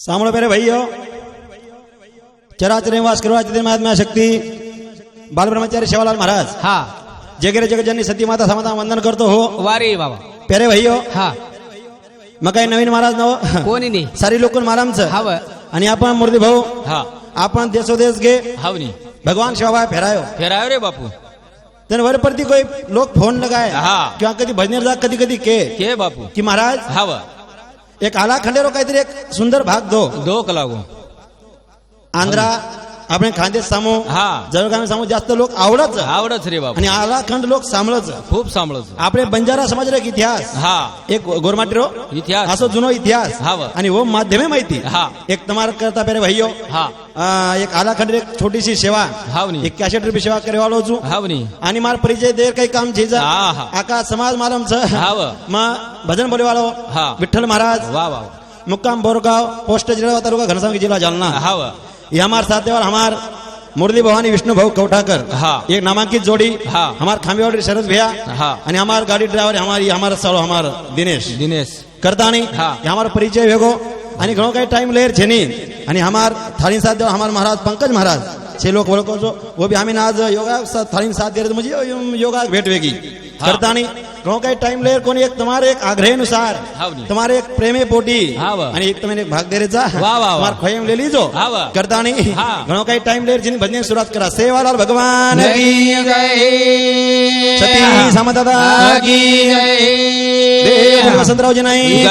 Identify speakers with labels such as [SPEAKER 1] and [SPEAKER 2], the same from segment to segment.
[SPEAKER 1] सामण पेरे भाइयो चराचर निवास करवा शक्ति बाल ब्रह्मचारी शिवालाल महाराज।
[SPEAKER 2] हा।
[SPEAKER 1] जगेरे जग जन सती माता समाधान वंदन करतो
[SPEAKER 2] हो। वारी
[SPEAKER 1] बाबा। पेरे
[SPEAKER 2] भाइयो
[SPEAKER 1] हा। मकाई नवीन महाराज
[SPEAKER 2] नव हो।
[SPEAKER 1] कोणी नाही सारी लोक
[SPEAKER 2] मारामच
[SPEAKER 1] हाव आणि आपण मूर्ती
[SPEAKER 2] भाऊ
[SPEAKER 1] हा। आपण देशोदेश घे
[SPEAKER 2] हावनी
[SPEAKER 1] भगवान शिवाय फेरायो।
[SPEAKER 2] फेरायो रे बापू।
[SPEAKER 1] तर वरपरती कोई लोक फोन लगाय हाँ।
[SPEAKER 2] किंवा
[SPEAKER 1] कधी भजनेर जा कधी कधी के. के
[SPEAKER 2] बापू. की
[SPEAKER 1] महाराज हा
[SPEAKER 2] वा.
[SPEAKER 1] एक आला खंडेरो काहीतरी एक सुंदर भाग दो.
[SPEAKER 2] दो कला
[SPEAKER 1] आंध्रा आपण खांदे सामो.
[SPEAKER 2] हा.
[SPEAKER 1] जळगाव सामो जास्त लोक आवडत.
[SPEAKER 2] आवडत रे बाबा.
[SPEAKER 1] आणि आलाखंड लोक सांभळच
[SPEAKER 2] खूप सांभळत
[SPEAKER 1] आपले बंजारा समाजाला एक इतिहास.
[SPEAKER 2] हा.
[SPEAKER 1] एक गोरमाटेरो.
[SPEAKER 2] इतिहास.
[SPEAKER 1] असो जुनो इतिहास.
[SPEAKER 2] हा
[SPEAKER 1] आणि हो माध्यमे माहिती.
[SPEAKER 2] हा.
[SPEAKER 1] एक तमार करता
[SPEAKER 2] पेरे
[SPEAKER 1] भाईयो. हा. एक आलाखंड एक छोटीशी सेवा.
[SPEAKER 2] हावनी.
[SPEAKER 1] एक कॅशेट रुपये सेवा करवालो छू
[SPEAKER 2] हावनी.
[SPEAKER 1] आणि मार परिचय देर काही काम
[SPEAKER 2] छे
[SPEAKER 1] आका समाज मालम छ
[SPEAKER 2] हाव
[SPEAKER 1] मा भजन बोलेवालो विठ्ठल महाराज.
[SPEAKER 2] वा वा
[SPEAKER 1] मुक्काम बोरगाव. पोस्ट जिल्हा तालुका घनसावंगी जिल्हा जालना.
[SPEAKER 2] हाव
[SPEAKER 1] ये हमारे साथ और हमार मुरली भवानी विष्णु भाव कौटाकर
[SPEAKER 2] हाँ।
[SPEAKER 1] एक नामांकित जोड़ी
[SPEAKER 2] हाँ।
[SPEAKER 1] हमारे खामेवाड़ी शरद भैया
[SPEAKER 2] हाँ।
[SPEAKER 1] हमार हमारे गाड़ी ड्राइवर हमारी हमारा सालो हमार दिनेश।
[SPEAKER 2] दिनेश।
[SPEAKER 1] करतानी
[SPEAKER 2] हाँ।
[SPEAKER 1] हमारा परिचय वेगो आणि घणो काही टाइम लेर छेनी आणि हमार थाळी साथ देवा हमार महाराज पंकज महाराज छे लोक ओळखो जो वो भी हमें आज योगा थाळी साथ दे रहे मुझे योगा भेट वेगी।
[SPEAKER 2] हाँ।
[SPEAKER 1] करतानी। घणो काही टाइम लेर कोणी एक तुम्हारे एक आग्रहानुसार
[SPEAKER 2] हावनी.
[SPEAKER 1] तुम्हारे एक प्रेमे पोटी
[SPEAKER 2] हाव.
[SPEAKER 1] आणि एक तुम्ही एक भाग देरेचा
[SPEAKER 2] वाह, वाह.
[SPEAKER 1] तुम्हार खोयम ले लीजो
[SPEAKER 2] हाव.
[SPEAKER 1] करतानी।
[SPEAKER 2] हाँ.
[SPEAKER 1] घणो काही टाइम लेर जिनी भजने सुरुवात करा सेवालाल भगवान की सती सामदादा। की देव वसंतराव जनाई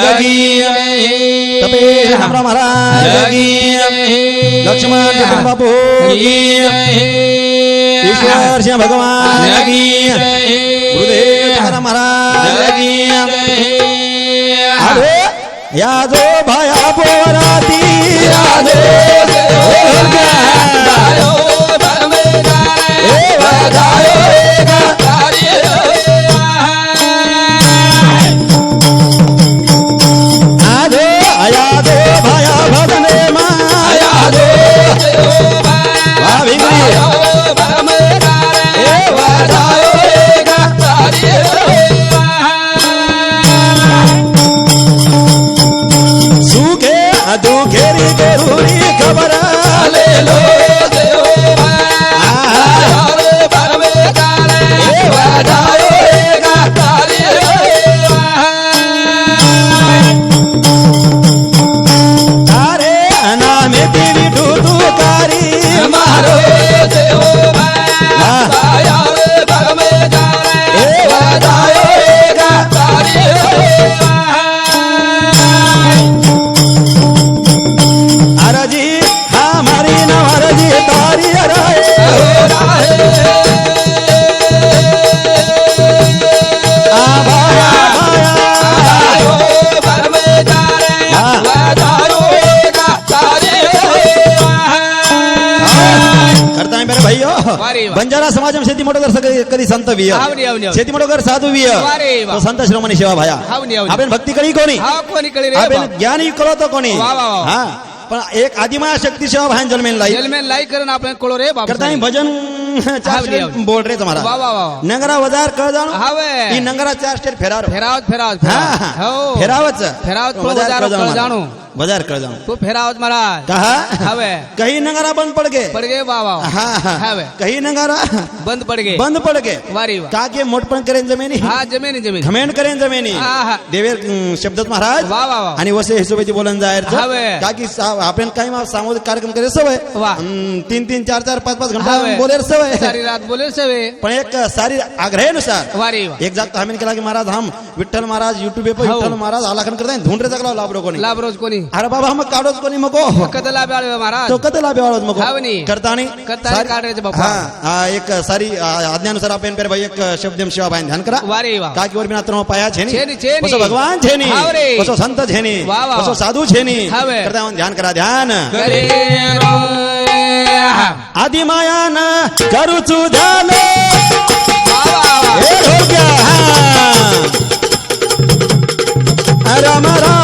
[SPEAKER 1] की तपेश हमरा महाराज की लक्ष्मण जगन बापू की ईश्वर सिंह भगवान की गुरुदेव तुकाराम महाराज की अरे या जो भाया पोराती या जो ए वाजायो સાધુ ઘેરી ગોરુની ખબર.
[SPEAKER 2] આલે લો
[SPEAKER 1] बंजारा. समाज में शेती मोठो कर सके कधी संत विय. शेती मोठो कर साधू विय. तो संत श्रोमणी सेवा भाया. आपण भक्ती करी कोणी?
[SPEAKER 2] हा कोणी कळी रे
[SPEAKER 1] आपण. ज्ञानी कळतो तो कोणी. हा. पण एक आदिमाया शक्ती सेवा भायन जन्मेन लाई
[SPEAKER 2] जलमेन लाई करून आपण कळो रे
[SPEAKER 1] करता भजन. बोल रे तुम्हारा
[SPEAKER 2] वा, वा, वा.
[SPEAKER 1] नगरा वजार कळ जाणो.
[SPEAKER 2] हावे.
[SPEAKER 1] नगरा चार स्टेट फेरारो.
[SPEAKER 2] फेरावत फेरावत
[SPEAKER 1] हा
[SPEAKER 2] हो.
[SPEAKER 1] फेरावच
[SPEAKER 2] फेरावत
[SPEAKER 1] वजार कळ जाणो वजार कळ जाणो
[SPEAKER 2] तू फेरावत महाराज.
[SPEAKER 1] कहा?
[SPEAKER 2] हावे.
[SPEAKER 1] कहीं नगरा बंद पड़ गए।
[SPEAKER 2] पड गे बाबा
[SPEAKER 1] हा हा.
[SPEAKER 2] हावे.
[SPEAKER 1] कहीं नगरा?
[SPEAKER 2] बंद पड गे
[SPEAKER 1] बंद पड़ गए।
[SPEAKER 2] वारी वा
[SPEAKER 1] का के मोठपण करेन जमिनी?
[SPEAKER 2] हा जमीन जमीन.
[SPEAKER 1] घमेंड करेन जमिनी।
[SPEAKER 2] हा, हा.
[SPEAKER 1] देवेर शब्दात महाराज।
[SPEAKER 2] वा, वा, वा.
[SPEAKER 1] आणि वसे हिशोबाची बोलन जायर
[SPEAKER 2] हावे.
[SPEAKER 1] का की आपण काही मा- सामुदायिक कार्यक्रम करे सवय. तीन तीन चार चार पाच पाच घंटा. बोलेर सवय.
[SPEAKER 2] सारी रात बोले सवे
[SPEAKER 1] पण एक सारी आग्रहानुसार.
[SPEAKER 2] वारी वा
[SPEAKER 1] एक जागता हमीन केला की महाराज हम विठ्ठल महाराज युट्यूब पे
[SPEAKER 2] हो.
[SPEAKER 1] विठ्ठल महाराज आलाखन करताय. धुंडरे जगला लाभरो कोणी.
[SPEAKER 2] लाभ रोज कोणी.
[SPEAKER 1] अरे बाबा हम काढोच कोणी
[SPEAKER 2] कद लाभ आळवे महाराज।
[SPEAKER 1] तो लाभ आवाज मग।
[SPEAKER 2] हावनी.
[SPEAKER 1] करतानी
[SPEAKER 2] करतानी
[SPEAKER 1] सारी-
[SPEAKER 2] काढायचे बाप्पा.
[SPEAKER 1] हा हा, एक सारी आ, आज्ञानुसार आपण पेर भाई एक शब्दम शिवा भाई ध्यान करा।
[SPEAKER 2] वारे वा
[SPEAKER 1] का की वर बिना पाया छेनी
[SPEAKER 2] छेनी,
[SPEAKER 1] भगवान छेनी
[SPEAKER 2] हावरे.
[SPEAKER 1] कसो संत छेनी
[SPEAKER 2] वा, वा,
[SPEAKER 1] कसो
[SPEAKER 2] वा.
[SPEAKER 1] साधू छेनी
[SPEAKER 2] हावे.
[SPEAKER 1] करता हूं ध्यान करा ध्यान।
[SPEAKER 2] करे
[SPEAKER 1] आदि मायान करूचु ध्यान।
[SPEAKER 2] वा, वा, वा.
[SPEAKER 1] हे ढोक्या हा. राम राया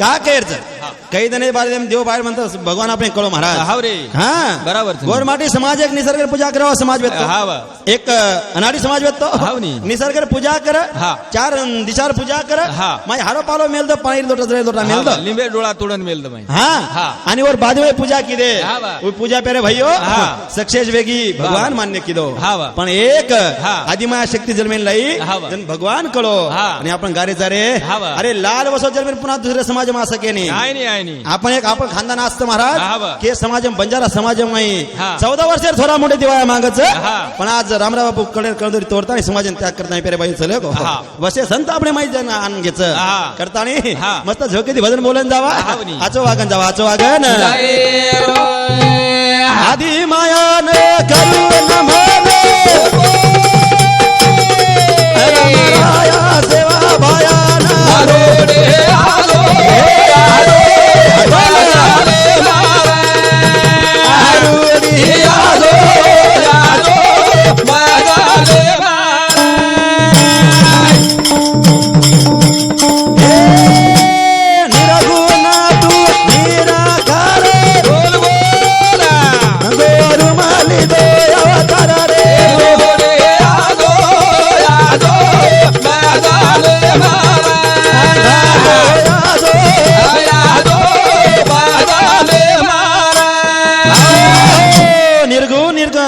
[SPEAKER 1] காக்க எடுத்து काही जण बाद देव बाहेर म्हणतात भगवान आपण कळो महाराज
[SPEAKER 2] हाव रे
[SPEAKER 1] हा
[SPEAKER 2] बराबर.
[SPEAKER 1] गोरमाटी समाज एक निसर्ग पूजा करावा समाज
[SPEAKER 2] हाव
[SPEAKER 1] एक अनाडी समाज
[SPEAKER 2] नी.
[SPEAKER 1] निसर्ग पूजा कर
[SPEAKER 2] हा.
[SPEAKER 1] चार दिशार पूजा कर
[SPEAKER 2] हा.
[SPEAKER 1] माझ्या हारो पालो मेल दो पाणी लोटा जरे लोटा मेल दो
[SPEAKER 2] हाव, लिंबे डोळा तोडून मेल दमाई
[SPEAKER 1] हा
[SPEAKER 2] हा.
[SPEAKER 1] आणि वर में पूजा की दे
[SPEAKER 2] हा बा.
[SPEAKER 1] वो पूजा पेरे भाइयो
[SPEAKER 2] हा.
[SPEAKER 1] सक्सेस वेगी भगवान मान्य की दो
[SPEAKER 2] हा बा.
[SPEAKER 1] पण एक. आदिमाया शक्ती जन्मेन लाई. जन भगवान कळो. आणि आपण गारे जारे. अरे लाल वसो जन्मेन पुन्हा दुसऱ्या समाज मा सके नाही आपण एक आपण खानदान असतं. महाराज के समाज बंजारा समाज
[SPEAKER 2] हा.
[SPEAKER 1] चौदा वर्ष थोडा मोठे दिवाळ्या मागच. पण आज रामराव बापू कडे कळदोरी तोडता आणि समाज त्याग करता पेरे बाई चले संत आपण माहिती जण आण घेच. करता. मस्त झोकेती भजन बोलन जावा. आचो वागन जावा आचो वागन. आधी मायान करून म्हणे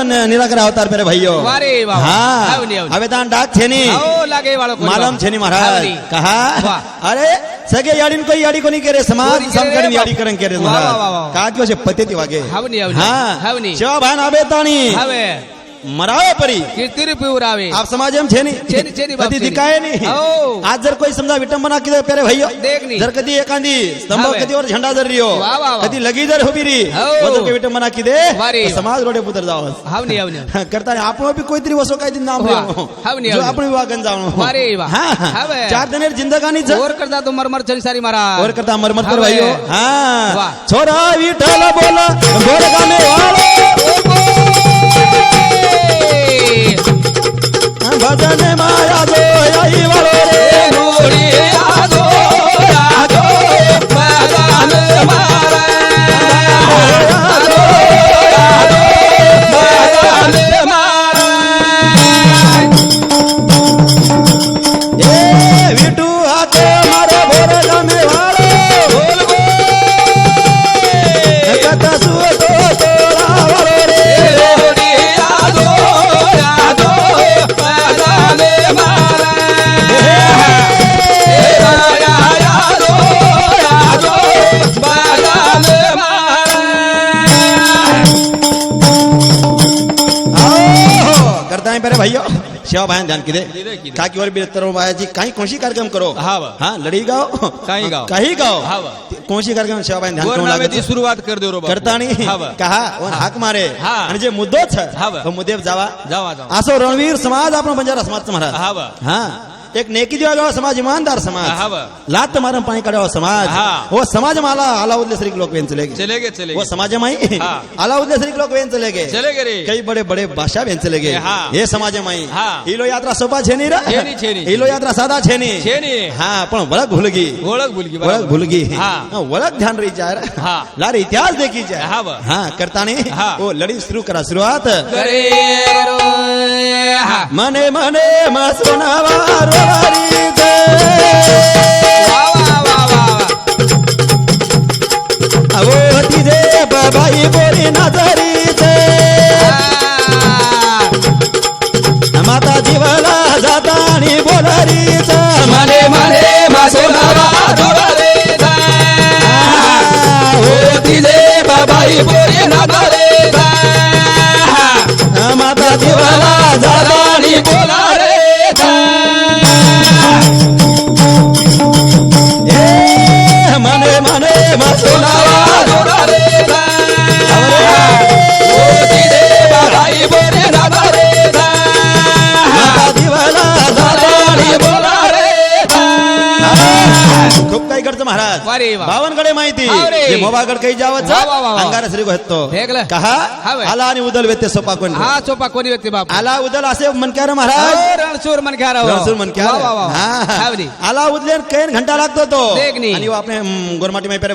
[SPEAKER 1] निर्गुण निर्गुण निराकार अवतार पेरे भाइयो
[SPEAKER 2] वारे बाबा.
[SPEAKER 1] हाँ
[SPEAKER 2] आवनी, आवनी.
[SPEAKER 1] हवे तान डाक छेनी
[SPEAKER 2] आओ लागे वालो कोणी
[SPEAKER 1] मालम
[SPEAKER 2] बाबा.
[SPEAKER 1] छेनी महाराज
[SPEAKER 2] आवनी.
[SPEAKER 1] कहा
[SPEAKER 2] वाह.
[SPEAKER 1] अरे सगळे याडीन कोई याडी कोणी केरे समाज
[SPEAKER 2] कोणी केरे
[SPEAKER 1] समकड
[SPEAKER 2] रे
[SPEAKER 1] याडी
[SPEAKER 2] बाप.
[SPEAKER 1] हाँ
[SPEAKER 2] हवे
[SPEAKER 1] मरावे परी
[SPEAKER 2] किती पिवरावे
[SPEAKER 1] आप समाज में छे नहीं
[SPEAKER 2] छेनी, छेनी
[SPEAKER 1] कधी
[SPEAKER 2] छेनी.
[SPEAKER 1] दिखाए नहीं
[SPEAKER 2] हो.
[SPEAKER 1] आज जर कोई समजा विटंबना की पेरे भैया
[SPEAKER 2] देख नहीं.
[SPEAKER 1] जर कधी एखादी स्तंभ
[SPEAKER 2] हवे.
[SPEAKER 1] कधी वर झंडा जर रियो
[SPEAKER 2] वाह.
[SPEAKER 1] कधी लगी जर उभी री
[SPEAKER 2] हो.
[SPEAKER 1] वजर के विटंबना की दे समाज रोडे पुतर जाओ
[SPEAKER 2] हावनी हावनी
[SPEAKER 1] करता है आपण भी कोई तरी वसो काय दिन नाम.
[SPEAKER 2] हावनी,
[SPEAKER 1] जो
[SPEAKER 2] हावनी.
[SPEAKER 1] आपण विवागन जाओ
[SPEAKER 2] वारे, वाह.
[SPEAKER 1] हाँ
[SPEAKER 2] हवे.
[SPEAKER 1] चार दिनेर जिंदगानी ज
[SPEAKER 2] और करता तो मरमर संसारी मारा
[SPEAKER 1] और करता मरमत कर
[SPEAKER 2] हवे.
[SPEAKER 1] भाइयो हाँ. छोरा विठल बोला गोर गाने वालो भजन माया जो मेरे भाइयों शिवा भाई ध्यान किदे,
[SPEAKER 2] किदे.
[SPEAKER 1] काकी वर बिरतरो जी काही कोणशी कार्यक्रम करो
[SPEAKER 2] हा.
[SPEAKER 1] हाँ लड़ी गाओ
[SPEAKER 2] काही गाओ.
[SPEAKER 1] काही गाओ
[SPEAKER 2] बा.
[SPEAKER 1] कोणशी कार्यक्रम शिवा भाई ध्यान करू
[SPEAKER 2] नावेची
[SPEAKER 1] लागत
[SPEAKER 2] सुरुवात कर देऊ.
[SPEAKER 1] करता नाही. कहा वन हाक मारे
[SPEAKER 2] हा.
[SPEAKER 1] आणि जे मुद्दो छ
[SPEAKER 2] बा.
[SPEAKER 1] तो मुद्दे जावा
[SPEAKER 2] जावा
[SPEAKER 1] असो रणवीर समाज आपण बंजारा समाज महाराज
[SPEAKER 2] हा.
[SPEAKER 1] हा एक नेकी दिवा समाज इमानदार समाज. लात मारम पाणी काढावा समाज. वो समाज मला अलाउद्दीन श्री लोक वेन चले गए
[SPEAKER 2] चले गे चले
[SPEAKER 1] वो
[SPEAKER 2] गे.
[SPEAKER 1] समाज माई. अलाउद्दीन श्री लोक वेन चले गए
[SPEAKER 2] चले गे रे
[SPEAKER 1] कई बड़े बड़े बादशाह बेन चले गए
[SPEAKER 2] हा.
[SPEAKER 1] समाज माई
[SPEAKER 2] हा.
[SPEAKER 1] इलो यात्रा सोपा छेनी रा
[SPEAKER 2] छेनी, छेनी.
[SPEAKER 1] इलो यात्रा साधा छेनी
[SPEAKER 2] छेनी.
[SPEAKER 1] हा पण वळख भुलगी
[SPEAKER 2] ओळख भुलगी
[SPEAKER 1] वळख. भुलगी वळख ध्यान रही जाए
[SPEAKER 2] हा.
[SPEAKER 1] लार इतिहास देखी जाए
[SPEAKER 2] हा
[SPEAKER 1] करता
[SPEAKER 2] हा.
[SPEAKER 1] वो लड़ी शुरू करा शुरुआत
[SPEAKER 2] करे रो.
[SPEAKER 1] मने मने मसुनावा रोवारी दे बाबाई बोली नजरी
[SPEAKER 2] महाराज वा रे वा.
[SPEAKER 1] भावांकडे माहिती. जे मोबागड काही जावं
[SPEAKER 2] वा, वा, वा, वा.
[SPEAKER 1] अंगार श्री घेतो. कहा. आला आणि उदल व्यत्य सोपा कोण
[SPEAKER 2] हा चोपा कोणी व्यक्ती बाप
[SPEAKER 1] आला उदल असे मनक्यार महाराज
[SPEAKER 2] रणसूर राव.
[SPEAKER 1] रणसूर मनक्यार. हा.
[SPEAKER 2] हावरी.
[SPEAKER 1] आला उदले कैन घंटा लागतो तो. आणि आपने गोरमाटी में पेरे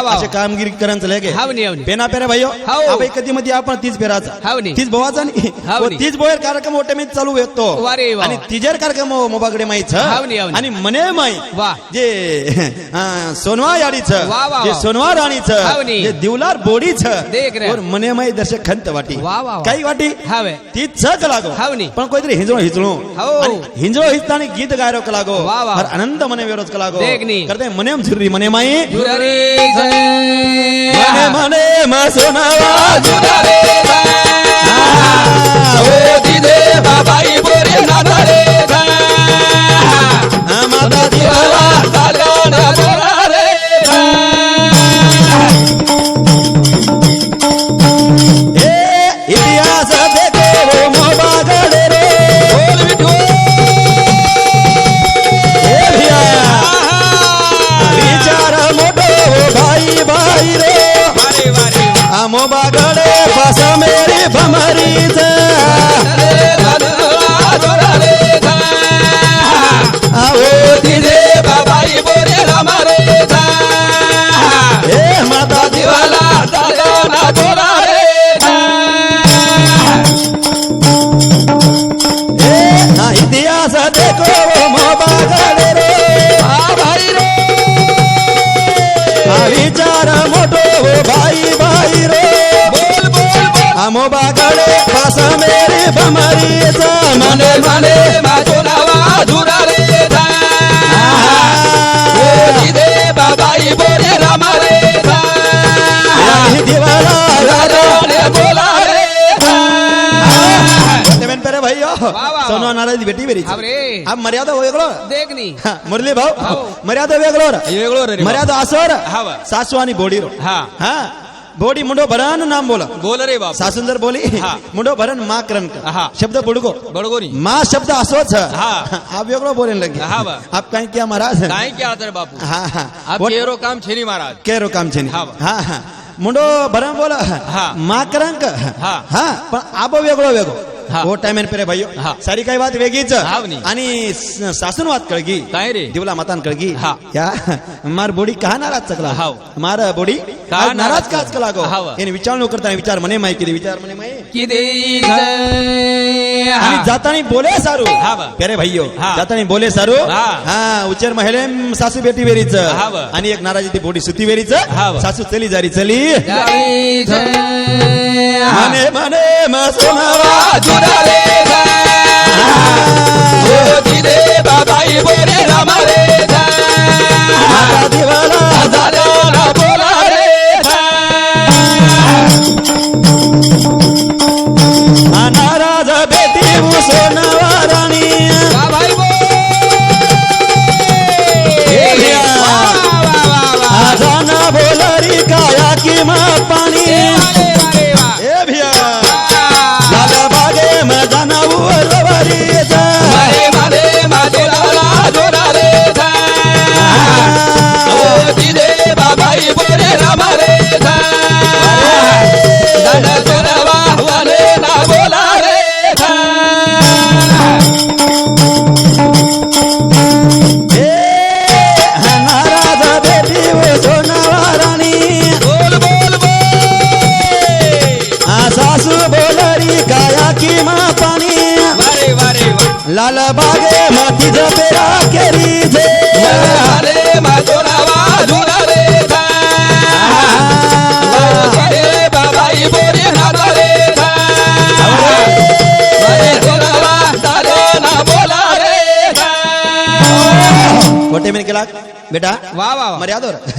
[SPEAKER 2] वा.
[SPEAKER 1] असे कामगिरी करण चले गे. पेना पेरे भाइयो
[SPEAKER 2] हाव.
[SPEAKER 1] आपण कधी मध्ये आपण तीच पेराचा
[SPEAKER 2] हावनी.
[SPEAKER 1] तीच. वो तीच बोयर कार्यक्रम मोठे मी चालू येतो. आणि तिजेर कार्यक्रम मोबागडे माहीत. आणि मने माई
[SPEAKER 2] वा.
[SPEAKER 1] जे सोनवा याडीच जे. सोनवा राणीच. जे दिवलार बोडीच. और मने माई दर्शक खंत वाटी. काही वाटी
[SPEAKER 2] हावे.
[SPEAKER 1] ती चक लागो. पण कोणतरी हिंजळो हिंजळो. आणि हिंजळो हिंजताना गीत गायरो
[SPEAKER 2] वा.
[SPEAKER 1] और आनंद मने वेरोज कलागो
[SPEAKER 2] देखनी.
[SPEAKER 1] करते मनेम झुर्री मने माई मने. मने म सोनावा
[SPEAKER 2] जय.
[SPEAKER 1] ओ
[SPEAKER 2] दिदे बाबाई बोरे.
[SPEAKER 1] माता दिवाला मोबागडे पास मेरी भमरीच.
[SPEAKER 2] मने मने माझो नावा धुरा रे दे बाबाई बोरे रामा रे बोला रे
[SPEAKER 1] तेवेन पेरे भाइयो
[SPEAKER 2] वा, वा.
[SPEAKER 1] सोनो नाराज बेटी बेरी
[SPEAKER 2] अरे
[SPEAKER 1] अब मर्यादा वेगळो.
[SPEAKER 2] देखनी
[SPEAKER 1] हा, मुरली भाऊ. मर्यादा वेगळो रा.
[SPEAKER 2] वेगळो रे
[SPEAKER 1] मर्यादा असोर. सासू आणि बोडी रो
[SPEAKER 2] हा.
[SPEAKER 1] हा बोडी मुंडो भरण नाम बोला
[SPEAKER 2] बोल रे बाप
[SPEAKER 1] सासून जर बोली
[SPEAKER 2] हा.
[SPEAKER 1] मुंडो भरण मा करण कर.
[SPEAKER 2] हा.
[SPEAKER 1] शब्द बुडगो
[SPEAKER 2] बडगोरी
[SPEAKER 1] मा शब्द असोच
[SPEAKER 2] हा.
[SPEAKER 1] आप वेगळो बोलेन लगे
[SPEAKER 2] हा, वा.
[SPEAKER 1] आप काही क्या महाराज
[SPEAKER 2] काय क्या तर बापू
[SPEAKER 1] हा हा
[SPEAKER 2] आप
[SPEAKER 1] बोट-
[SPEAKER 2] केरो काम छेरी महाराज
[SPEAKER 1] केरो काम छे
[SPEAKER 2] हा, वा.
[SPEAKER 1] हा हा मुंडो भरण बोला
[SPEAKER 2] हा.
[SPEAKER 1] मा करंक
[SPEAKER 2] हा.
[SPEAKER 1] हा पण आबो वेगळो वेगळो
[SPEAKER 2] हो.
[SPEAKER 1] टाइम एन पेरे
[SPEAKER 2] भाई
[SPEAKER 1] सारी काही वाद वेगळीच। आणि सासून वाद कळगी।
[SPEAKER 2] काय रे?
[SPEAKER 1] दिवला मातान कळगी। मार बोडी का नाराज चकला?
[SPEAKER 2] हाव.
[SPEAKER 1] मार बोडी
[SPEAKER 2] का
[SPEAKER 1] नाराज का चकला? गो? याने विचार न करता विचार मने माहिती दे विचार मने माहिती
[SPEAKER 2] किदे
[SPEAKER 1] आणि जातानी बोले सारू। पेरे
[SPEAKER 2] भाईयो
[SPEAKER 1] जातानी बोले सारू।
[SPEAKER 2] हा.
[SPEAKER 1] उचेर महिले सासू बेटी वेरीच। आणि एक नाराजी ती बोडी सुती वेरीच। सासू चली जारी चली। मने
[SPEAKER 2] मस्त मसुनवा बाबाई बोरे रामा रे
[SPEAKER 1] दिवाला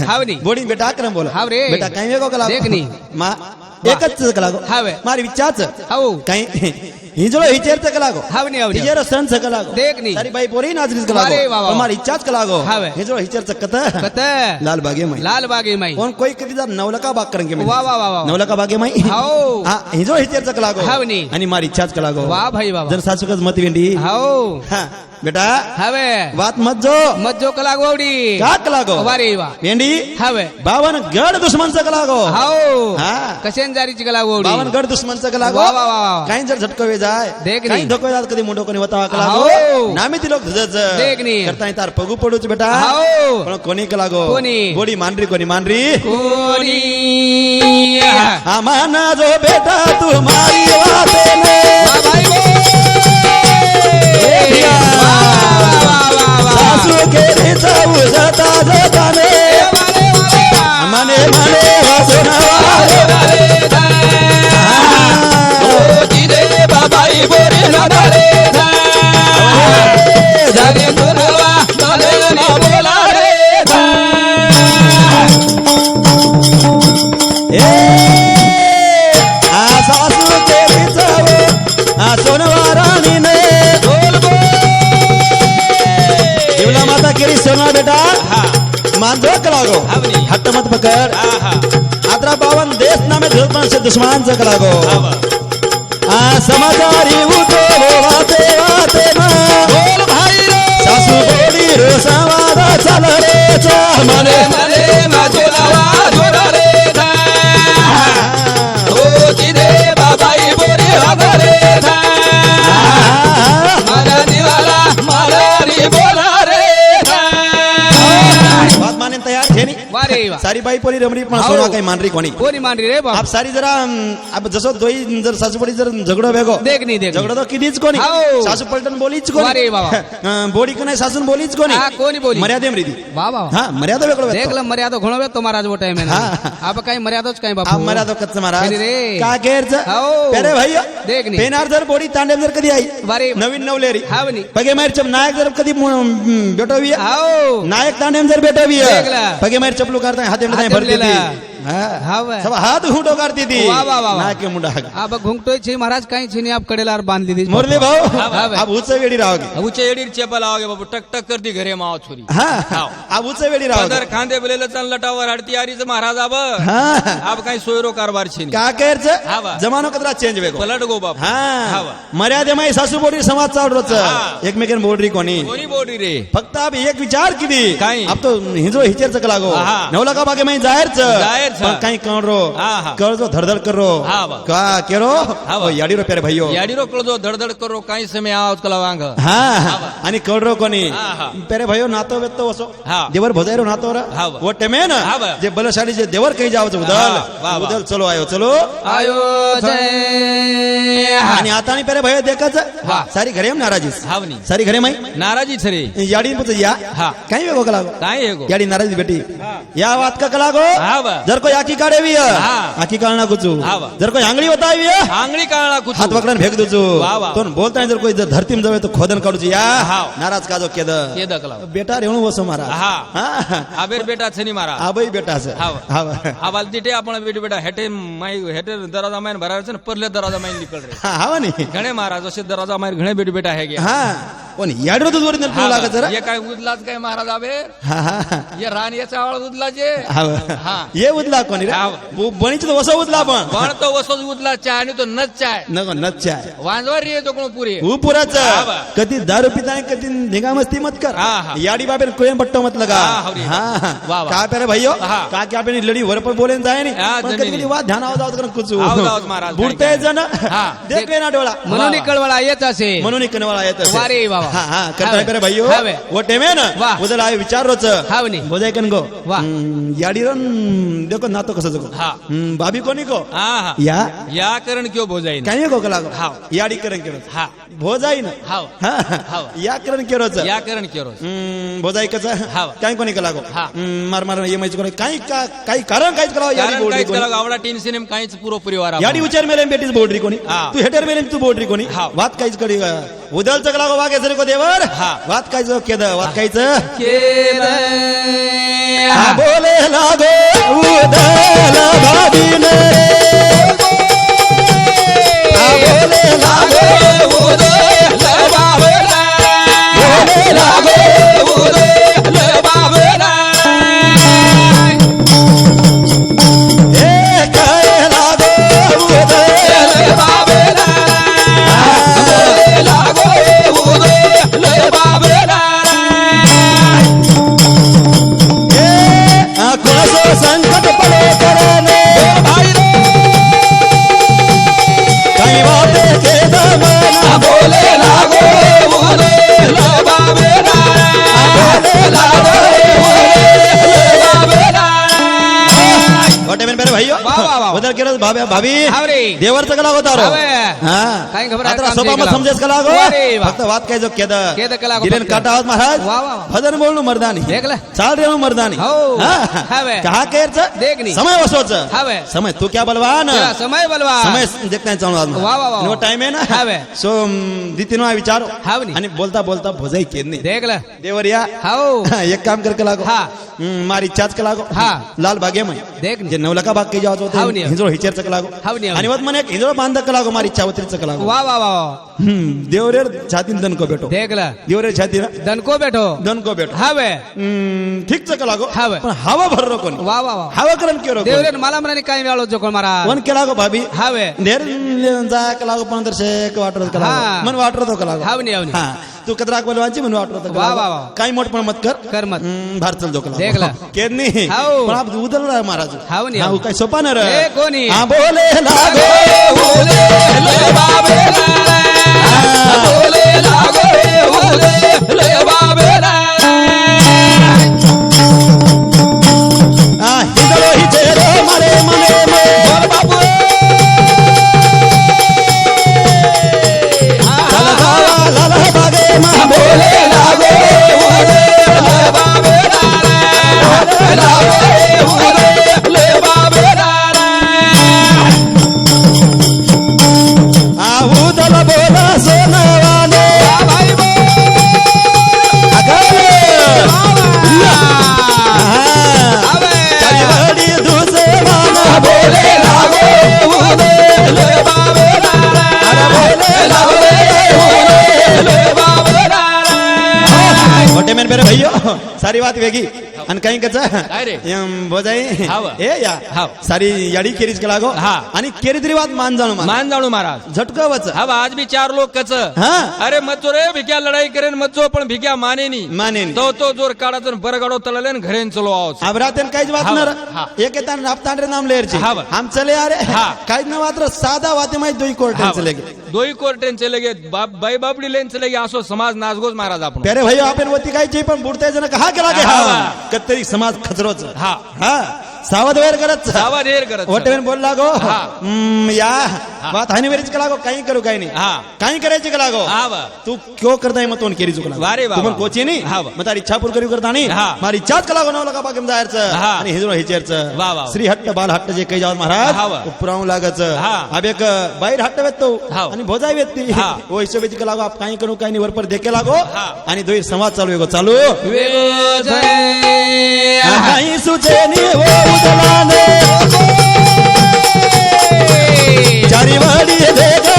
[SPEAKER 1] मर्यादोर
[SPEAKER 2] हावनी.
[SPEAKER 1] बोडी बेटा क्रम बोला
[SPEAKER 2] हाव रे.
[SPEAKER 1] बेटा काही वेगळं कला
[SPEAKER 2] देखनी.
[SPEAKER 1] मा एकच कलागो
[SPEAKER 2] हावे.
[SPEAKER 1] मारी विचारच
[SPEAKER 2] हाऊ
[SPEAKER 1] काही हिजळो हिचेरच कलागो
[SPEAKER 2] हावनी हावनी
[SPEAKER 1] हिजेरो सणच कलागो
[SPEAKER 2] देखनी.
[SPEAKER 1] सारी बाई पोरी नाचरीच
[SPEAKER 2] अरे वा
[SPEAKER 1] कलागो
[SPEAKER 2] वा.
[SPEAKER 1] मारी इच्छाच कलागो
[SPEAKER 2] हावे.
[SPEAKER 1] हिजळो हिचेरच कत
[SPEAKER 2] कत
[SPEAKER 1] लाल बागे माई
[SPEAKER 2] लाल बागे माई
[SPEAKER 1] कोण कोई कधी जर नवलका बाग करंगे
[SPEAKER 2] वा वा वा वा
[SPEAKER 1] नवलका बागे माई
[SPEAKER 2] हाव.
[SPEAKER 1] हा हिजळो हिचेरच कलागो
[SPEAKER 2] हावनी.
[SPEAKER 1] आणि मारी इच्छाच कलागो
[SPEAKER 2] वा भाई वा
[SPEAKER 1] जन सासूकच मत वेंडी
[SPEAKER 2] हाव
[SPEAKER 1] हा बेटा
[SPEAKER 2] हवे
[SPEAKER 1] वात મત જો
[SPEAKER 2] મત જો કલાગો
[SPEAKER 1] આવડી કા
[SPEAKER 2] કલાગો वारे
[SPEAKER 1] वा
[SPEAKER 2] भेंडी
[SPEAKER 1] हवे बावन गड दुश्मनचं कलागो
[SPEAKER 2] हाओ
[SPEAKER 1] हा.
[SPEAKER 2] कशेन जारीची कलागो
[SPEAKER 1] बावन आवडी दुश्मन दुश्मनचं कलागो
[SPEAKER 2] वा, वा, वा, वा.
[SPEAKER 1] काही जर झटकवे जाय
[SPEAKER 2] देख नी.
[SPEAKER 1] काही धोकवे जात कधी मुंडो कोणी वतावा कलागो
[SPEAKER 2] हाओ.
[SPEAKER 1] नामी ती लोक झज
[SPEAKER 2] देख नी.
[SPEAKER 1] करता तार पगू पडूच बेटा
[SPEAKER 2] हाओ.
[SPEAKER 1] पण कोणी कलागो
[SPEAKER 2] कोणी?
[SPEAKER 1] गोडी मांडरी कोणी मांडरी
[SPEAKER 2] कोणी
[SPEAKER 1] आमाना जो बेटा तू मारी वाते ने.
[SPEAKER 2] बाबाई रे.
[SPEAKER 1] नामे दुश्मन
[SPEAKER 2] जगला गो.
[SPEAKER 1] सारी रमणी पण सोना हो. काही मांडरी कोणी?
[SPEAKER 2] कोणी मांडरी रे बाप.
[SPEAKER 1] सारी जरा आप जसं दोही जर सासू पडी जर झगडा वेगो
[SPEAKER 2] देख नाही देख
[SPEAKER 1] झगडो तो किनीच कोणी. सासू पलटन बोलीच कोणी. अरे बाबा. बोडी कने सासून बोलीच कोणी.
[SPEAKER 2] कोणी बोली?
[SPEAKER 1] मर्यादा मरी
[SPEAKER 2] दी वाह हा मर्यादा वेगळा देख ल मर्यादा घणो वे
[SPEAKER 1] तुम्हाला
[SPEAKER 2] आज वटा मेना आप काही
[SPEAKER 1] मर्यादाच
[SPEAKER 2] काही
[SPEAKER 1] बाप? मर्यादा कच्चा
[SPEAKER 2] महाराज रे?
[SPEAKER 1] का केर अरे भाई
[SPEAKER 2] देख नाही
[SPEAKER 1] बेनार जर बोडी तांडे जर कधी आई?
[SPEAKER 2] अरे
[SPEAKER 1] नवीन नवलेरी.
[SPEAKER 2] हा बनी
[SPEAKER 1] पगे मार छ नायक जर कधी भेटवी
[SPEAKER 2] हो
[SPEAKER 1] नायक तांडे जर भेटवी हो
[SPEAKER 2] देख ल.
[SPEAKER 1] पगे मार छ लोकार्थ हाते भर
[SPEAKER 2] मार
[SPEAKER 1] हात हाथ हुटो करती थी मुंडा
[SPEAKER 2] घुंगटो महाराज काही छिनी आप कड़ेलार बांध दी
[SPEAKER 1] मुरली भाऊ अब वेळी वेड़ी रहोगे
[SPEAKER 3] ऊंचे चेपा चेपल आओगे बाबू टक टक दी घरे माव छोरी
[SPEAKER 1] अब ऊंचे वेड़ी रहोगे
[SPEAKER 3] खांदे बोले चल लटावर अडती आरीच महाराज
[SPEAKER 1] अब
[SPEAKER 3] आप काही सोयरो कारभार छिनी
[SPEAKER 1] का केर
[SPEAKER 3] छे
[SPEAKER 1] जमानो कतरा चेंज वेगो
[SPEAKER 3] पलट गो बाप मर्यादे
[SPEAKER 1] माई सासू बोडी समाज
[SPEAKER 3] चावडच
[SPEAKER 1] एकमेकीन बोडरी कोणी
[SPEAKER 3] कोणी बोडरी रे
[SPEAKER 1] फक्त आप एक विचार किती
[SPEAKER 3] काय
[SPEAKER 1] अब तो हिजो हिचेर
[SPEAKER 3] चकलागो
[SPEAKER 1] नवला का बागे माई जाहीर
[SPEAKER 3] जाहीर छ.
[SPEAKER 1] काही करो
[SPEAKER 3] हा, हा.
[SPEAKER 1] करजो धडधड करो
[SPEAKER 3] हा, बा.
[SPEAKER 1] का केरो
[SPEAKER 3] हा, बा.
[SPEAKER 1] ओ, याडी रो प्यारे भाईयो
[SPEAKER 3] याडीरो कळजो धडधड करो काही समय आवत कला वांग
[SPEAKER 1] हा आणि कळरो कोणी
[SPEAKER 3] हा, हा.
[SPEAKER 1] प्यारे भाईयो नातो वेतो असो
[SPEAKER 3] हा.
[SPEAKER 1] देवर भजायरो नातो रा
[SPEAKER 3] हा, बा.
[SPEAKER 1] वो टेमे ना
[SPEAKER 3] हा, बा.
[SPEAKER 1] जे बलशाली जे देवर काही जावचं
[SPEAKER 3] हा,
[SPEAKER 1] उदल
[SPEAKER 3] वा, वा.
[SPEAKER 1] उदल चलो आयो चलो
[SPEAKER 2] આયો જય
[SPEAKER 1] आणि आता आणि प्यारे भाईयो देखाच
[SPEAKER 3] वा.
[SPEAKER 1] सारी घरे एम नाराजीस
[SPEAKER 3] हावनी
[SPEAKER 1] सारी घरे माई
[SPEAKER 3] नाराजी छरे
[SPEAKER 1] याडी पुत या
[SPEAKER 3] हा.
[SPEAKER 1] काही वेगो कलागो
[SPEAKER 3] काय हे गो
[SPEAKER 1] याडी नाराजी बेटी या वात का
[SPEAKER 3] कला गो
[SPEAKER 1] जर को आकी काढे भी हाँ। आकी काळना कुचू. जर को आंगळी होता भी
[SPEAKER 3] आंगळी काळा कुछ
[SPEAKER 1] हात पकडून फेक दुचू. तो बोलता नाही जर कोई जर धरतीम जवळ तो खोदन काढूची. या नाराज का जो केद?
[SPEAKER 3] केद दकला
[SPEAKER 1] बेटा रेणू वसो मारा
[SPEAKER 3] हा.
[SPEAKER 1] हा.
[SPEAKER 3] आबेर बेटा छनी मारा
[SPEAKER 1] आबाई बेटा छ
[SPEAKER 3] हा
[SPEAKER 1] हा
[SPEAKER 3] वाल आपण बेटी बेटा हेटे माई हेटे दरवाजा माईन भरायचं ना परले दरवाजा माईन निकल रे
[SPEAKER 1] हा, हाव नी.
[SPEAKER 3] घणे महाराज असे दरवाजा माईन घणे बेटी बेटा आहे
[SPEAKER 1] हा. पण याडरो दूध वरी नरतो लागत जरा?
[SPEAKER 3] ये काय उदलाच काय महाराज आबे?
[SPEAKER 1] हा हा
[SPEAKER 3] ये रान याचा
[SPEAKER 1] हा
[SPEAKER 3] हा.
[SPEAKER 1] ये उदला कोणी रे. बणीच वसो उदला पण.
[SPEAKER 3] पण तो वसोच उदला चाय आणि तो नच चाय.
[SPEAKER 1] नको नच्चा
[SPEAKER 3] वांजवर रे तो कोण पुरे?
[SPEAKER 1] पुराच. कधी दारू पिता कधी धिंगा मस्ती मत कर. याडी बाबे कोयम पट्टो मत लगा.
[SPEAKER 3] हा.
[SPEAKER 1] हा
[SPEAKER 3] वा, वा.
[SPEAKER 1] का पेरे भाईयो. का की आपण लडी वर पण बोलेन जाय नी? पण. कधी कधी वाद ध्यान आवाज आवाज करून कुचू.
[SPEAKER 3] महाराज,
[SPEAKER 1] बुडते
[SPEAKER 3] काय
[SPEAKER 1] जण.
[SPEAKER 3] हा.
[SPEAKER 1] देख ना डोळा.
[SPEAKER 2] म्हणून कळवळा येत असे
[SPEAKER 1] म्हणून एक कनवाळा येत असे.
[SPEAKER 2] वारे बाबा.
[SPEAKER 1] हा हा करता भाईयो
[SPEAKER 2] हावे.
[SPEAKER 1] वो टेमे ना?
[SPEAKER 2] वा.
[SPEAKER 1] उदल आय विचार रोच. बोजाय कन गो?
[SPEAKER 2] वा.
[SPEAKER 1] हम्म, याडी रन देखो नातो कसं जगो.
[SPEAKER 3] हा.
[SPEAKER 1] बाबी कोणी को
[SPEAKER 3] हा हा.
[SPEAKER 1] या?
[SPEAKER 3] या करण क्यो भोजाईन
[SPEAKER 1] काही गो कला
[SPEAKER 3] हाव.
[SPEAKER 1] याडी करण केलं
[SPEAKER 3] हा.
[SPEAKER 1] भोजाई ना हा. या करण केरोच
[SPEAKER 3] या करण क्यो
[SPEAKER 1] हम्म, भोजाई कच
[SPEAKER 3] हाव.
[SPEAKER 1] काही कोणी कला गो?
[SPEAKER 3] हा.
[SPEAKER 1] मार मार ये माहिती काही का- काही कारण काहीच करावं? याडी बोलरी कोणी.
[SPEAKER 3] करा आवडा टीन सिनेम काहीच पुरो परिवार
[SPEAKER 1] याडी उचार मेले बेटीच बोलरी कोणी.
[SPEAKER 3] हा.
[SPEAKER 1] तू हेटर मेले तू बोलरी कोणी. वात काहीच कडी उदल चकला वागे सरी को देवर.
[SPEAKER 3] हा.
[SPEAKER 1] वात काहीच केद. वात हा बोले लागो उदल भाभीने हा बोले लागो बोले लागो हे भाभ्या भाभी.
[SPEAKER 4] हाव रे.
[SPEAKER 1] देवरचं कला होता रो समजेस कला जो केद
[SPEAKER 4] केद कला देखलं?
[SPEAKER 1] चाल रे मर्दानी।
[SPEAKER 4] हो.
[SPEAKER 1] समय वसोच।
[SPEAKER 4] हावे.
[SPEAKER 1] समय तू क्या बलवान?
[SPEAKER 4] समय बलवा
[SPEAKER 1] समय देखता है चालू. नो टाइम है ना?
[SPEAKER 4] हावे.
[SPEAKER 1] सो दितीनो विचारो. आणि बोलता बोलता भोजाई केदनी
[SPEAKER 4] देख ले।
[SPEAKER 1] देवरिया।
[SPEAKER 4] हाओ
[SPEAKER 1] एक काम करके लागो।
[SPEAKER 4] हा.
[SPEAKER 1] मारी इच्छाच का लागो।
[SPEAKER 4] हा.
[SPEAKER 1] लाल बागे में।
[SPEAKER 4] देख.
[SPEAKER 1] जे नवलका बाग के जावत
[SPEAKER 4] हाव
[SPEAKER 1] होते
[SPEAKER 4] नी.
[SPEAKER 1] हिंजोळ हिचेरच का लागो आणि. वत एक हिंजोळ बांध का लागो मारी इच्छा वत्रीच का लागो।
[SPEAKER 4] वा वा वा वा.
[SPEAKER 1] हम्म, देवरेर छातीन दन को बेटो
[SPEAKER 4] देख ले
[SPEAKER 1] देवरेर छाती ना
[SPEAKER 4] दनको बैठो
[SPEAKER 1] दन को बेटो
[SPEAKER 4] हावे
[SPEAKER 1] हम्म, ठीक का लागो
[SPEAKER 4] हाव.
[SPEAKER 1] पण हवा भर रो कोणी
[SPEAKER 4] वा वा वा
[SPEAKER 1] हवा करन केरो
[SPEAKER 4] देवरे मला म्हणाने काय मिळालो जोकोळ मारा
[SPEAKER 1] कोण के लागो भाभी तो कदराक बोलवांची मन वाटर तो का
[SPEAKER 4] वा,
[SPEAKER 1] लागो.
[SPEAKER 4] वा, वा.
[SPEAKER 1] काही मोठ पण मत कर
[SPEAKER 4] कर मत
[SPEAKER 1] हम्म, भार चल जो का लागो.
[SPEAKER 4] देख ला.
[SPEAKER 1] केद नाही
[SPEAKER 4] हाव.
[SPEAKER 1] पण आप उदल रहा महाराज
[SPEAKER 4] नी,
[SPEAKER 1] हा. उ काय सोपा न रे
[SPEAKER 4] ए, कोणी?
[SPEAKER 1] हा बोले लागो
[SPEAKER 2] बोले ले बाबे रा बोले लागो बोले
[SPEAKER 1] सर्वात बात वेगळी आणि काही कच
[SPEAKER 3] काय रे?
[SPEAKER 1] बोजाई
[SPEAKER 3] हाव.
[SPEAKER 1] ए या
[SPEAKER 3] हाव.
[SPEAKER 1] सारी याडी केरीच का लागो
[SPEAKER 3] हा.
[SPEAKER 1] आणि केरी तरी वाद मान जाणू मान
[SPEAKER 3] मान जाणू महाराज
[SPEAKER 1] झटकवच
[SPEAKER 3] हा आज बी चार लोक कच
[SPEAKER 1] हा
[SPEAKER 3] अरे मच्चो रे भिक्या लढाई करेन मच्चो पण भिक्या माने नी
[SPEAKER 1] माने.
[SPEAKER 3] तो तो जोर काढा बरगाडो तळले न घरेन चलो आहोत
[SPEAKER 1] आबरातेन काहीच. नर
[SPEAKER 3] हा.
[SPEAKER 1] एक येतान रे नाम लेरचे
[SPEAKER 3] हाव.
[SPEAKER 1] हम चले अरे
[SPEAKER 3] हा.
[SPEAKER 1] काहीच न मात्र साधा वाते माहिती दोई कोर्ट चले गे
[SPEAKER 3] दोई कोर्टेन चले गे बाप- बाई बापडी लेन चले गे असो समाज नाचगोज महाराज आपण
[SPEAKER 1] प्यारे भाई आपण वती काय चे पण बुडते जण कहा केला
[SPEAKER 3] हा.
[SPEAKER 1] हा कत्तरी समाज खचरोच
[SPEAKER 3] हा.
[SPEAKER 1] हा सावध वेर करत
[SPEAKER 3] जावा ढेर करत
[SPEAKER 1] वटेन बोल लागो
[SPEAKER 3] हा.
[SPEAKER 1] या बात हानी वेरीच का लागो काही करू काही नाही
[SPEAKER 3] हा.
[SPEAKER 1] काही करायची का लागो
[SPEAKER 3] हा वा.
[SPEAKER 1] तू क्यों करता है मत उन केरी चुकला
[SPEAKER 3] वारे वा
[SPEAKER 1] तू पण. कोची नाही
[SPEAKER 3] हा.
[SPEAKER 1] मग तारी इच्छा पूर करू करता नाही
[SPEAKER 3] हा.
[SPEAKER 1] मारी इच्छाच का लागो नवला का बागेम जायचं
[SPEAKER 3] हा.
[SPEAKER 1] आणि हिजरो हिचेरच
[SPEAKER 3] वा वा.
[SPEAKER 1] श्री हट्ट बाल हट्ट जे काही जावत महाराज
[SPEAKER 3] हा वा.
[SPEAKER 1] पुराव लागच
[SPEAKER 3] हा.
[SPEAKER 1] अब एक बाहेर हट्ट वेतो
[SPEAKER 3] हा.
[SPEAKER 1] आणि भोजाई वेत्ती
[SPEAKER 3] हा.
[SPEAKER 1] ओ हिशोबेची का लागो आप काही करू काही नाही वरपर देखे लागो
[SPEAKER 3] हा.
[SPEAKER 1] आणि दोई संवाद चालू आहे गो चालू काही सुचेनी ओ उदलाने चारी वाडी देगा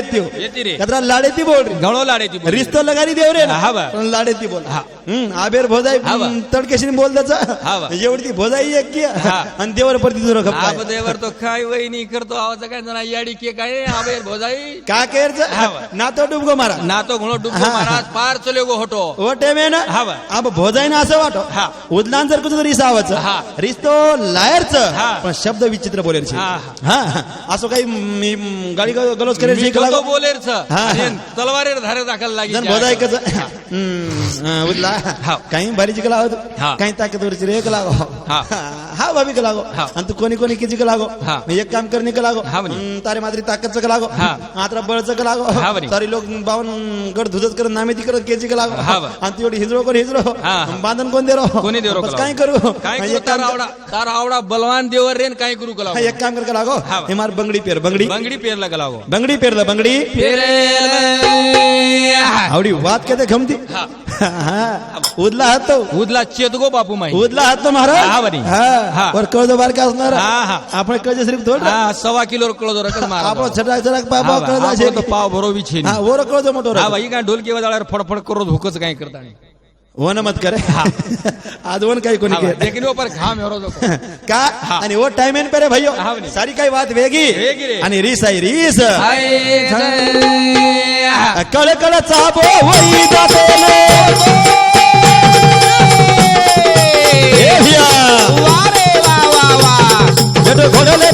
[SPEAKER 1] अब
[SPEAKER 3] येते रे
[SPEAKER 1] कदरा लाडेती बोल रही
[SPEAKER 3] घणो लाडायची बोल.
[SPEAKER 1] रिश्तो लगारी देव रे ना.
[SPEAKER 3] हा बा.
[SPEAKER 1] पण लाडेती बोल
[SPEAKER 3] हा.
[SPEAKER 1] आबेर भोजाई
[SPEAKER 3] हा बा.
[SPEAKER 1] तडकेशी बोल
[SPEAKER 3] हा बा.
[SPEAKER 1] त्याचा एवढी भोजाई एक की
[SPEAKER 3] हा.
[SPEAKER 1] आणि देवर परती दुसरं खप
[SPEAKER 3] देवर तो काय वहिनी करतो आवाज काय जणा याडी के काय आबेर भोजाई
[SPEAKER 1] का केरच
[SPEAKER 3] हा बा.
[SPEAKER 1] ना तो डुबगो मारा
[SPEAKER 3] ना तो घणो डुबको
[SPEAKER 1] हा.
[SPEAKER 3] महाराज पार चले गो होतो
[SPEAKER 1] ओटे मे ना
[SPEAKER 3] हा बा.
[SPEAKER 1] अब भोजाई ना असं वाटो
[SPEAKER 3] हा.
[SPEAKER 1] उदलान जर कुठं रिस आवाच
[SPEAKER 3] हा.
[SPEAKER 1] रिस्तो लायरच
[SPEAKER 3] हा.
[SPEAKER 1] पण शब्द विचित्र बोलेल
[SPEAKER 3] हा,
[SPEAKER 1] हा हा. असं काही मी गाडी ग- गलोच
[SPEAKER 3] मी
[SPEAKER 1] करेल
[SPEAKER 3] तो छ
[SPEAKER 1] हा.
[SPEAKER 3] आणि धारे दाखल लागी
[SPEAKER 1] जण भोजाई कच हम्म उदला
[SPEAKER 3] हा.
[SPEAKER 1] काही भारी चिकला होत
[SPEAKER 3] हा.
[SPEAKER 1] काही ताकद वरची रे लागो
[SPEAKER 3] हा.
[SPEAKER 1] हा भाभी का लागो
[SPEAKER 3] हा.
[SPEAKER 1] आणि तू कोणी कोणी किती का लागो
[SPEAKER 3] हा.
[SPEAKER 1] मी एक काम करणे का लागो
[SPEAKER 3] हा म्हणे.
[SPEAKER 1] तारे मात्री ताकदचं लागो
[SPEAKER 3] हा.
[SPEAKER 1] आत्रा बळचं का लागो
[SPEAKER 3] हा म्हणे.
[SPEAKER 1] सारी लोक बावन गड धुजत करत नामे ती करत केजी का लागो
[SPEAKER 3] हा बा.
[SPEAKER 1] आणि ती एवढी हिजरो कोण हिजरो
[SPEAKER 3] हा.
[SPEAKER 1] बांधन कोण दे रो
[SPEAKER 3] कोणी देरो
[SPEAKER 1] बस काय करू
[SPEAKER 3] काय
[SPEAKER 1] मग
[SPEAKER 3] करू
[SPEAKER 1] एक काम
[SPEAKER 3] तार आवडा तार आवडा बलवान देवर रेन काय करू कला
[SPEAKER 1] हा, एक काम कर का लागो
[SPEAKER 3] हा बा.
[SPEAKER 1] हे मार बंगडी पेर बंगडी
[SPEAKER 3] बंगडी पेरला का लागो
[SPEAKER 1] बंगडी पेरलं बंगडी आवडी वाद
[SPEAKER 3] हा.
[SPEAKER 1] हा. उदला हात. तो
[SPEAKER 3] उदला चेतगो बापू माही
[SPEAKER 1] उदला हात तो महाराज?
[SPEAKER 3] हा, बरी.
[SPEAKER 1] हा. वर कळदो बार का असणार?
[SPEAKER 3] हा, हा.
[SPEAKER 1] आपण कळजे श्री थोड
[SPEAKER 3] हा सव्वा किलो कळदो रकत मारा
[SPEAKER 1] आपण छटाक छटाक पापा कळदा
[SPEAKER 3] पाव भरो विछे
[SPEAKER 1] हा वर कळदो मोठो
[SPEAKER 3] हा भाई काय ढोलकी वाजवल्यावर फडफड करो धोकच काय करता नाही.
[SPEAKER 1] वन मत करे आज वन काही कोणी
[SPEAKER 3] लेकिन पर घाम रोज
[SPEAKER 1] का आणि वो टाइम एन पेरे
[SPEAKER 3] भाई
[SPEAKER 1] सारी काही बात वेगी आणि रीस आई रीस कळ कळ चाबो जातो घोडले